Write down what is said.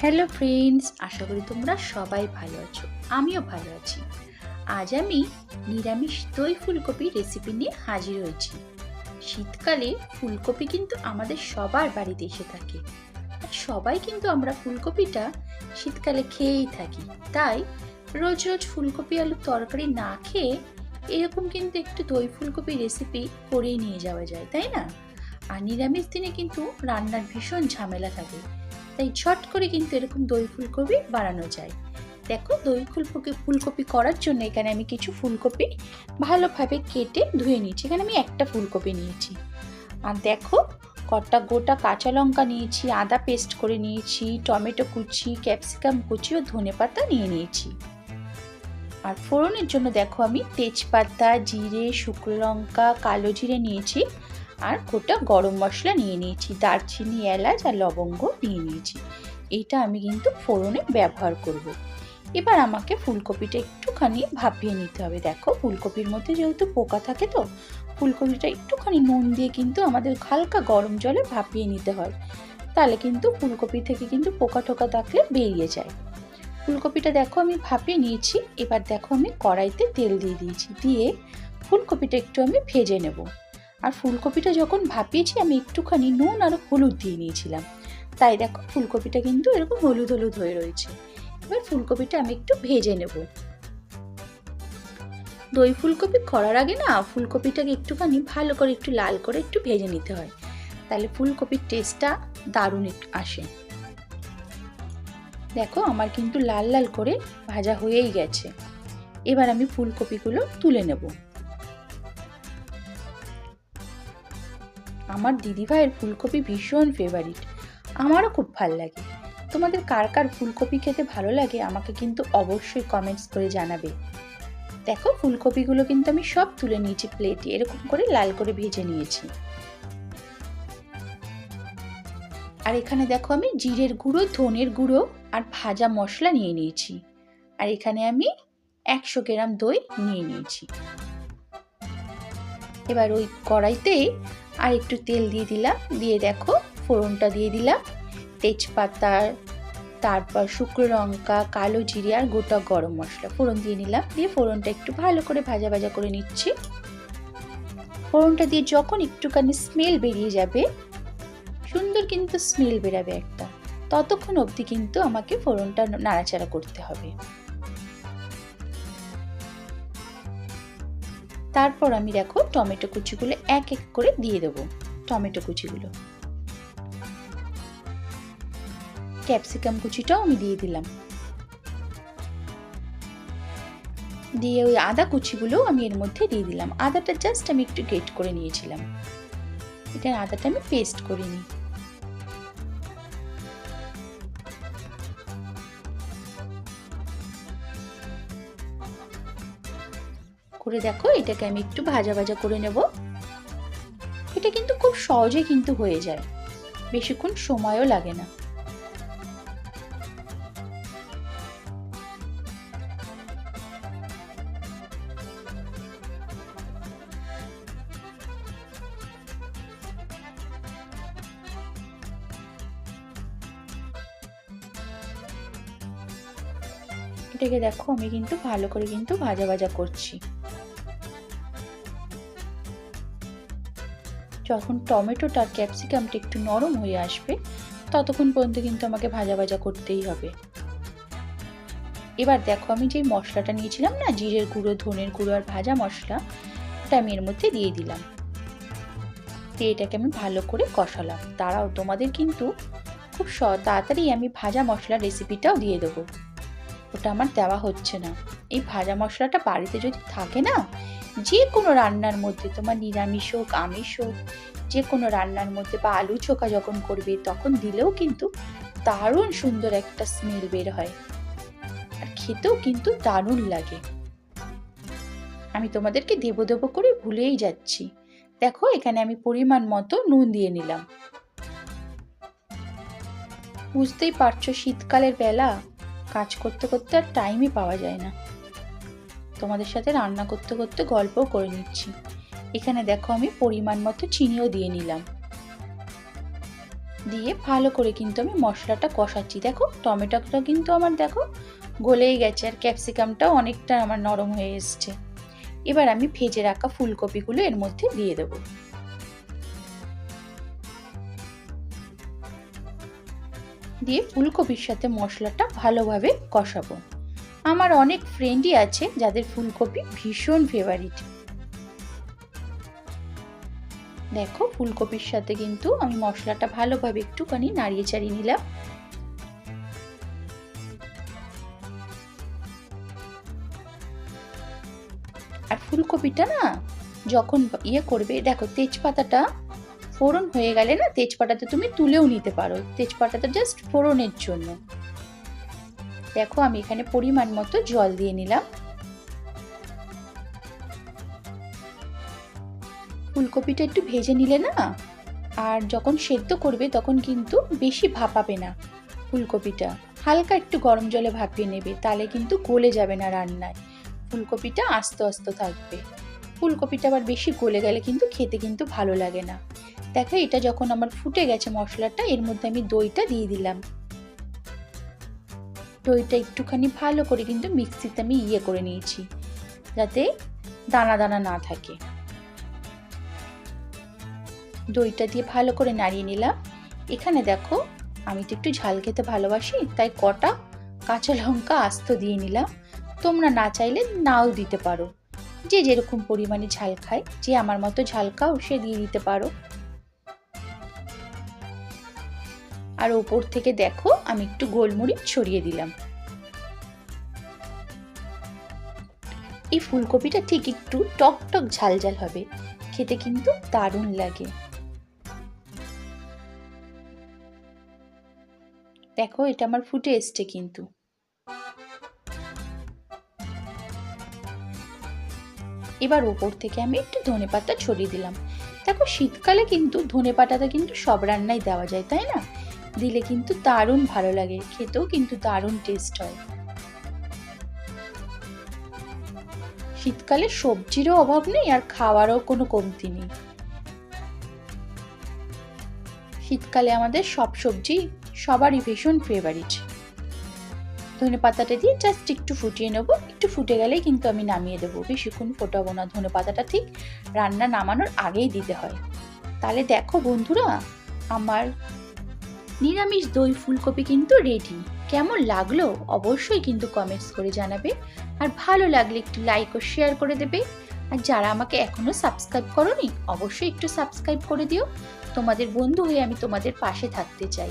Hello friends আশা করি তোমরা সবাই ভালো আছো। আমিও ভালো আছি। আজ আমি নিরামিষ দই ফুলকপি রেসিপি নিয়ে হাজির হয়েছি। শীতকালে ফুলকপি কিন্তু আমাদের সবার বাড়িতে এসে থাকে। সবাই কিন্তু আমরা ফুলকপিটা শীতকালে খেয়েই থাকি। তাই রোজ রোজ ফুলকপি আলুর তরকারি না খেয়ে এরকম কিন্তু একটু দই ফুলকপি রেসিপি করেই নিয়ে যাওয়া যায়, তাই না? আর নিরামিষ দিনে কিন্তু রান্নার ভীষণ ঝামেলা থাকে। তাই ঝট করে কিন্তু এরকম দই ফুলকপি বানানো যায়। দেখো দই ফুলকপি ফুলকপি করার জন্য এখানে আমি কিছু ফুলকপি ভালোভাবে কেটে ধুয়ে নিয়েছি। এখানে আমি একটা ফুলকপি নিয়েছি। আর দেখো কটা গোটা কাঁচা লঙ্কা নিয়েছি, আদা পেস্ট করে নিয়েছি, টমেটো কুচি, ক্যাপসিকাম কুচি ও ধনে পাতা নিয়ে নিয়েছি। আর ফোড়নের জন্য দেখো আমি তেজপাতা, জিরে, শুকনো লঙ্কা, কালো জিরে নিয়েছি। আর গোটা গরম মশলা নিয়ে নিয়েছি। দারচিনি, এলাচ আর লবঙ্গ নিয়ে নিয়েছি। এইটা আমি কিন্তু ফোড়নে ব্যবহার করব। এবার আমাকে ফুলকপিটা একটুখানি ভাপিয়ে নিতে হবে। দেখো ফুলকপির মধ্যে যেহেতু পোকা থাকে তো, ফুলকপিটা একটুখানি নুন দিয়ে কিন্তু আমাদের হালকা গরম জলে ভাপিয়ে নিতে হয়। তাহলে কিন্তু ফুলকপি থেকে কিন্তু পোকা টোকা থাকলে বেরিয়ে যায়। ফুলকপিটা দেখো আমি ভাপিয়ে নিয়েছি। এবার দেখো আমি কড়াইতে তেল দিয়ে দিয়েছি। দিয়ে ফুলকপিটা একটু আমি ভেজে নেব। আর ফুলকপিটা যখন ভাপিয়েছি, আমি একটুখানি নুন আর হলুদ দিয়ে নিয়েছিলাম। তাই দেখো, ফুলকপিটা কিন্তু এরকম হলুদ হলুদ হয়ে রয়েছে। এবার ফুলকপিটা আমি একটু ভেজে নেব। দই ফুলকপি করার আগে না, ফুলকপিটাকে একটুখানি ভালো করে একটু লাল করে একটু ভেজে নিতে হয়। তাহলে ফুলকপির টেস্টটা দারুণ আসে। দেখো, আমার কিন্তু লাল লাল করে ভাজা হয়েই গেছে। এবার আমি ফুলকপিগুলো তুলে নেব। আমার দিদিভাইয়ের ফুলকপি ভীষণ ফেভারিট আমারও খুব ভালো লাগে। তোমাদের কার কার ফুলকপি খেতে ভালো লাগে আমাকে কিন্তু অবশ্যই কমেন্টস করে জানাবে। দেখো, ফুলকপিগুলো কিন্তু আমি সব তুলে নিয়েছি প্লেটে এরকম করে লাল করে ভেজে নিয়েছি। আর এখানে দেখো আমি জিরের গুঁড়ো, ধনের গুঁড়ো আর ভাজা মশলা নিয়ে নিয়েছি। আর এখানে আমি একশো গ্রাম দই নিয়ে নিয়েছি। এবার ওই কড়াইতেই আর একটু তেল দিয়ে দিলাম। দিয়ে দেখো, ফোড়নটা দিয়ে দিলাম। তেজপাতা, তারপর শুকনো লঙ্কা, কালো জিরে আর গোটা গরম মশলা ফোড়ন দিয়ে নিলাম। দিয়ে ফোড়নটা একটু ভালো করে ভাজা ভাজা করে নিচ্ছি। ফোড়নটা দিয়ে যখন একটুখানি স্মেল বেরিয়ে যাবে, সুন্দর কিন্তু স্মেল বেরাবে একটা। ততক্ষণ অবধি কিন্তু আমাকে ফোড়নটা নাড়াচাড়া করতে হবে। তারপর আমি দেখো টমেটো কুচিগুলো এক এক করে দিয়ে দেবো, টমেটো কুচিগুলো। ক্যাপসিকাম কুচিটাও আমি দিয়ে দিলাম। দিয়ে ওই আদা কুচিগুলো আমি এর মধ্যে দিয়ে দিলাম। আদাটা জাস্ট আমি একটু গ্রেট করে নিয়েছিলাম। এটা আদাটা আমি পেস্ট করে নিই। করে দেখো, এটাকে আমি একটু ভাজা ভাজা করে নেব। এটা কিন্তু খুব সহজে কিন্তু হয়ে যায়। বেশিক্ষণ সময়ও লাগে না। এটাকে দেখো, আমি কিন্তু ভালো করে কিন্তু ভাজা ভাজা করছি। যখন টমেটোটা ক্যাপসিকামটা একটু নরম হয়ে আসবে, ততক্ষণ পর্যন্ত কিন্তু আমাকে ভাজা ভাজা করতেই হবে। এবার দেখো আমি যে মশলাটা নিয়েছিলাম না, জিরের গুঁড়ো, ধনের গুঁড়ো আর ভাজা মশলা, ওটা আমি এর মধ্যে দিয়ে দিলাম। দিয়ে এটাকে আমি ভালো করে কষালাম। তারাও তোমাদের কিন্তু খুব স, তাড়াতাড়ি আমি ভাজা মশলার রেসিপিটাও দিয়ে দেবো। ওটা আমার দেওয়া হচ্ছে না। এই ভাজা মশলাটা বাড়িতে যদি থাকে না যে কোনো রান্নার মধ্যে, তোমার নিরামিষ হোক, আমিষ হোক যে কোনো রান্নার মধ্যে বা আলু চোখা যখন করবে, তখন দিলেও কিন্তু দারুণ সুন্দর একটা স্মেল বের হয়। আর খেতেও কিন্তু দারুণ লাগে। আমি তোমাদেরকে দেবো দেবো করে ভুলেই যাচ্ছি। দেখো, এখানে আমি পরিমাণ মতো নুন দিয়ে নিলাম। বুঝতেই পারছ, শীতকালের বেলা কাজ করতে করতে আর টাইমই পাওয়া যায় না। তোমাদের সাথে রান্না করতে করতে গল্পও করে নিচ্ছি। এখানে দেখো আমি পরিমাণ মতো চিনিও দিয়ে নিলাম। দিয়ে ভালো করে কিন্তু আমি মশলাটা কষাচ্ছি। দেখো টমেটোটা কিন্তু আমার দেখো গলেই গেছে আর ক্যাপসিকামটাও অনেকটা আমার নরম হয়ে এসছে। এবার আমি ভেজে রাখা ফুলকপিগুলো এর মধ্যে দিয়ে দেব। দিয়ে ফুলকপির সাথে মশলাটা ভালোভাবে কষাবো। আমার অনেক ফ্রেন্ডই আছে যাদের ফুলকপি ভীষণ ফেভারিট দেখো, ফুলকপির সাথে কিন্তু আমি মশলাটা ভালোভাবে একটুখানি নাড়িয়ে চাড়িয়ে নিলাম। আর ফুলকপিটা না যখন ইয়ে করবে, দেখো তেজপাতাটা ফোড়ন হয়ে গেলে না তেজপাতাতে তুমি তুলেও নিতে পারো। তেজপাতাটা জাস্ট ফোড়নের জন্য। দেখো, আমি এখানে পরিমাণ মতো জল দিয়ে নিলাম। ফুলকপিটা একটু ভেজে নিলে না, আর যখন সেদ্ধ করবে তখন কিন্তু বেশি ভাপাবে না ফুলকপিটা। হালকা একটু গরম জলে ভাপিয়ে নেবে, তাহলে কিন্তু গলে যাবে না রান্নায়। ফুলকপিটা আস্তে আস্তে থাকবে। ফুলকপিটা আবার বেশি গলে গেলে কিন্তু খেতে কিন্তু ভালো লাগে না। দেখো, এটা যখন আমার ফুটে গেছে মশলাটা, এর মধ্যে আমি দইটা দিয়ে দিলাম। দইটা একটুখানি ভালো করে কিন্তু মিক্সিতে আমি ইয়ে করে নিয়েছি, যাতে দানা দানা না থাকে। দইটা দিয়ে ভালো করে নাড়িয়ে নিলাম। এখানে দেখো, আমি তো একটু ঝাল খেতে ভালোবাসি, তাই কটা কাঁচা লঙ্কা আস্ত দিয়ে নিলাম। তোমরা না চাইলে নাও দিতে পারো। যে যেরকম পরিমাণে ঝাল খায়, যে আমার মতো ঝাল খাও, সে দিয়ে দিতে পারো। আর ওপর থেকে দেখো আমি একটু গোলমরিচ ছড়িয়ে দিলাম। এই ফুলকপিটা ঠিক একটু টক টক ঝাল ঝাল হবে, খেতে কিন্তু দারুণ লাগে। দেখো এটা আমার ফুটে এসছে কিন্তু। এবার ওপর থেকে আমি একটু ধনে পাতা ছড়িয়ে দিলাম। দেখো শীতকালে কিন্তু ধনে পাতাটা কিন্তু সব রান্নায় দেওয়া যায়, তাই না? দিলে কিন্তু দারুণ ভালো লাগে, খেতেও কিন্তু দারুণ টেস্ট হয়। শীতকালে সবজিরও অভাব নেই আর খাওয়ারও কোনো কমতি নেই। শীতকালে আমাদের সব সবজি সবারই ভীষণ ফেভারিট ধনে পাতাটা দিয়ে জাস্ট একটু ফুটিয়ে নেব, একটু ফুটে গেলেই কিন্তু আমি নামিয়ে দেবো। বেশিক্ষণ ফোটাবো না, ধনে পাতাটা ঠিক রান্না নামানোর আগেই দিতে হয়। তাহলে দেখো বন্ধুরা, আমার নিরামিষ দই ফুলকপি কিন্তু রেডি কেমন লাগল অবশ্যই কিন্তু কমেন্টস করে জানাবে। আর ভালো লাগলে একটু লাইক ও শেয়ার করে দেবে। আর যারা আমাকে এখনও সাবস্ক্রাইব করনি, অবশ্যই একটু সাবস্ক্রাইব করে দিও। তোমাদের বন্ধু হয়ে আমি তোমাদের পাশে থাকতে চাই।